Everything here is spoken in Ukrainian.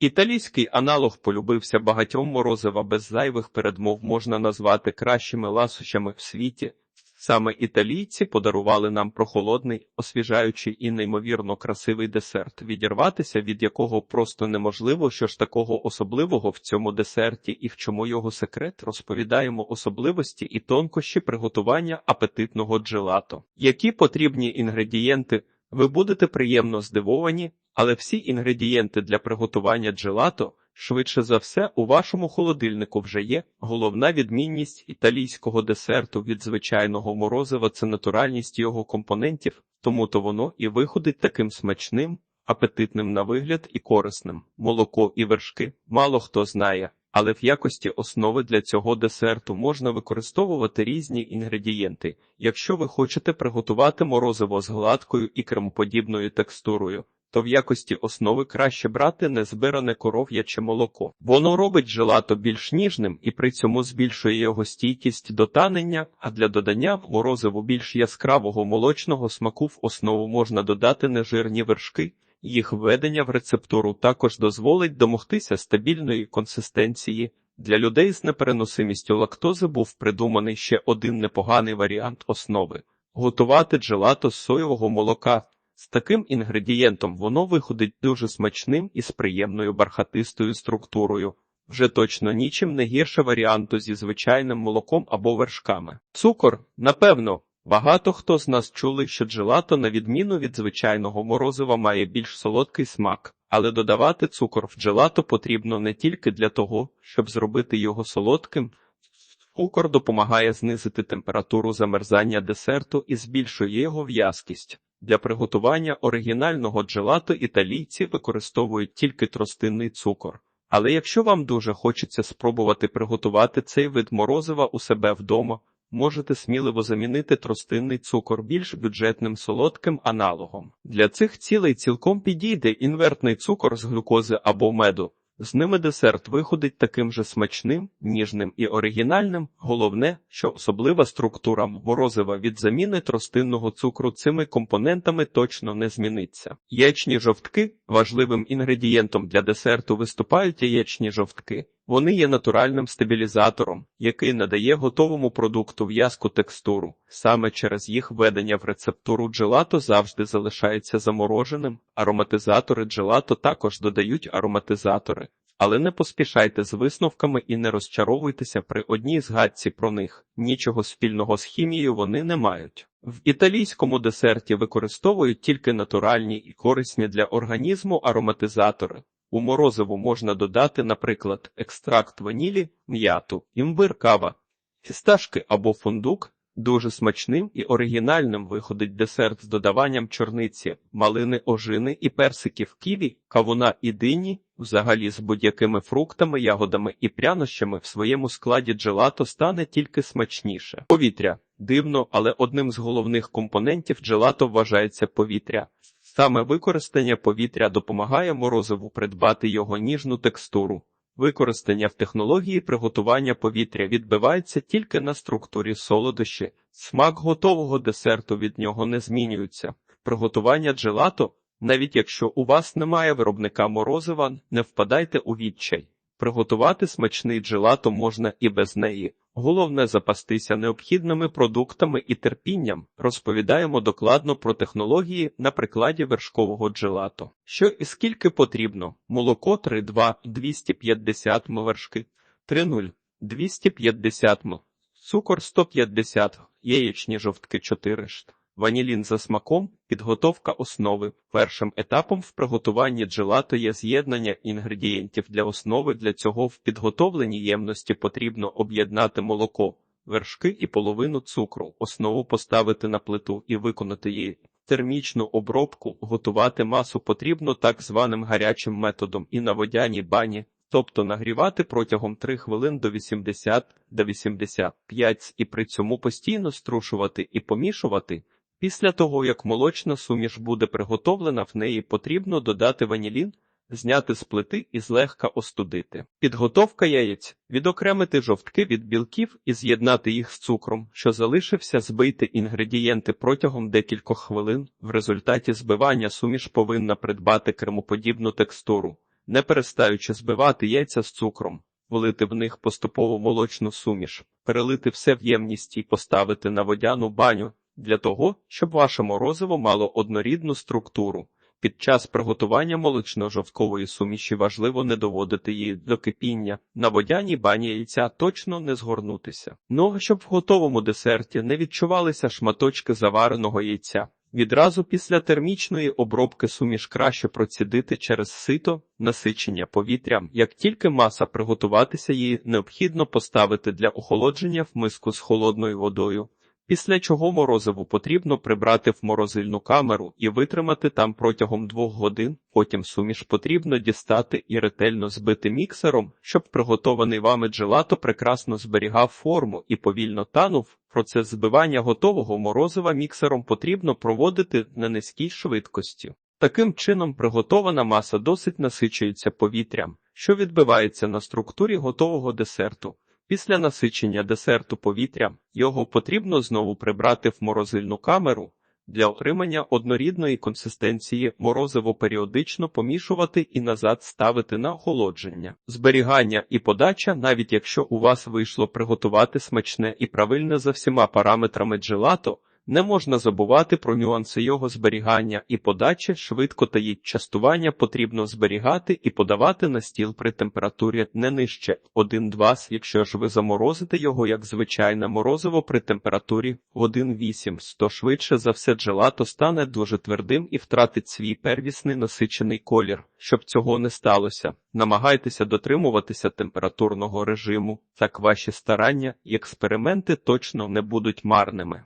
Італійський аналог полюбився багатьом морозива без зайвих передмов можна назвати кращими ласощами в світі. Саме італійці подарували нам прохолодний, освіжаючий і неймовірно красивий десерт, відірватися від якого просто неможливо, що ж такого особливого в цьому десерті і в чому його секрет розповідаємо особливості і тонкощі приготування апетитного джелато. Які потрібні інгредієнти, ви будете приємно здивовані, але всі інгредієнти для приготування джелато Швидше за все, у вашому холодильнику вже є головна відмінність італійського десерту від звичайного морозива це натуральність його компонентів, тому то воно і виходить таким смачним, апетитним на вигляд і корисним. Молоко і вершки мало хто знає, але в якості основи для цього десерту можна використовувати різні інгредієнти. Якщо ви хочете приготувати морозиво з гладкою і кремоподібною текстурою то в якості основи краще брати незбиране коров'яче молоко. Воно робить желато більш ніжним і при цьому збільшує його стійкість до танення, а для додання в морозиву більш яскравого молочного смаку в основу можна додати нежирні вершки. Їх введення в рецептуру також дозволить домогтися стабільної консистенції. Для людей з непереносимістю лактози був придуманий ще один непоганий варіант основи готувати джелато з соєвого молока. З таким інгредієнтом воно виходить дуже смачним і з приємною бархатистою структурою, вже точно нічим не гірше варіанту зі звичайним молоком або вершками. Цукор, напевно, багато хто з нас чули, що джелато, на відміну від звичайного морозива, має більш солодкий смак, але додавати цукор в джелато потрібно не тільки для того, щоб зробити його солодким. Цукор допомагає знизити температуру замерзання десерту і збільшує його в'язкість. Для приготування оригінального джелато італійці використовують тільки тростинний цукор. Але якщо вам дуже хочеться спробувати приготувати цей вид морозива у себе вдома, можете сміливо замінити тростинний цукор більш бюджетним солодким аналогом. Для цих цілей цілком підійде інвертний цукор з глюкози або меду. З ними десерт виходить таким же смачним, ніжним і оригінальним. Головне, що особлива структура морозива від заміни тростинного цукру цими компонентами точно не зміниться. Яєчні жовтки важливим інгредієнтом для десерту виступають яєчні жовтки. Вони є натуральним стабілізатором, який надає готовому продукту в'язку текстуру. Саме через їх введення в рецептуру джелато завжди залишається замороженим. Ароматизатори джелато також додають ароматизатори, але не поспішайте з висновками і не розчаровуйтеся при одній згадці про них. Нічого спільного з хімією вони не мають. В італійському десерті використовують тільки натуральні і корисні для організму ароматизатори. У морозиву можна додати, наприклад, екстракт ванілі, м'яту, імбир, кава, фісташки або фундук. Дуже смачним і оригінальним виходить десерт з додаванням чорниці, малини ожини і персиків ківі, кавуна і дині, взагалі з будь-якими фруктами, ягодами і прянощами в своєму складі джелато стане тільки смачніше. Повітря дивно, але одним з головних компонентів джелато вважається повітря. Саме використання повітря допомагає морозиву придбати його ніжну текстуру. Використання в технології приготування повітря відбивається тільки на структурі солодощі, смак готового десерту від нього не змінюється. Приготування джелато, навіть якщо у вас немає виробника морозива, не впадайте у відчай. Приготувати смачний джелато можна і без неї. Головне запастися необхідними продуктами і терпінням. Розповідаємо докладно про технології на прикладі вершкового джелато. Що і скільки потрібно: молоко 3,2 250 м вершки, 3,0 250 м, цукор 150 яєчні жовтки 4 шт. Ванілін за смаком, підготовка основи. Першим етапом в приготуванні джелато є з'єднання інгредієнтів для основи. Для цього в підготовленій ємності потрібно об'єднати молоко, вершки і половину цукру, основу поставити на плиту і виконати її. Термічну обробку готувати масу потрібно так званим гарячим методом і на водяній бані, тобто нагрівати протягом 3 хвилин до 80 до 85 і при цьому постійно струшувати і помішувати. Після того, як молочна суміш буде приготовлена, в неї потрібно додати ванілін, зняти з плити і злегка остудити. Підготовка яєць відокремити жовтки від білків і з'єднати їх з цукром, що залишився збийти інгредієнти протягом декількох хвилин. В результаті збивання суміш повинна придбати кремоподібну текстуру. не перестаючи збивати яйця з цукром, влити в них поступово молочну суміш, перелити все в ємність і поставити на водяну баню для того, щоб ваше морозиво мало однорідну структуру. Під час приготування молочно-жовткової суміші важливо не доводити її до кипіння. На водяній бані яйця точно не згорнутися. Ну, щоб в готовому десерті не відчувалися шматочки завареного яйця. Відразу після термічної обробки суміш краще процідити через сито, насичення повітрям. Як тільки маса приготуватися, її необхідно поставити для охолодження в миску з холодною водою. Після чого морозиву потрібно прибрати в морозильну камеру і витримати там протягом двох годин. Потім суміш потрібно дістати і ретельно збити міксером, щоб приготований вами джелато прекрасно зберігав форму і повільно танув. Процес збивання готового морозива міксером потрібно проводити на низькій швидкості. Таким чином приготована маса досить насичується повітрям, що відбивається на структурі готового десерту. Після насичення десерту повітрям його потрібно знову прибрати в морозильну камеру. Для отримання однорідної консистенції морозиво періодично помішувати і назад ставити на охолодження. Зберігання і подача, навіть якщо у вас вийшло приготувати смачне і правильне за всіма параметрами джелато, не можна забувати про нюанси його зберігання і подачі, швидко та її частування потрібно зберігати і подавати на стіл при температурі не нижче 1-2, якщо ж ви заморозите його як звичайне морозиво при температурі 1,8, то швидше за все джелато стане дуже твердим і втратить свій первісний насичений колір. Щоб цього не сталося, намагайтеся дотримуватися температурного режиму, так ваші старання і експерименти точно не будуть марними.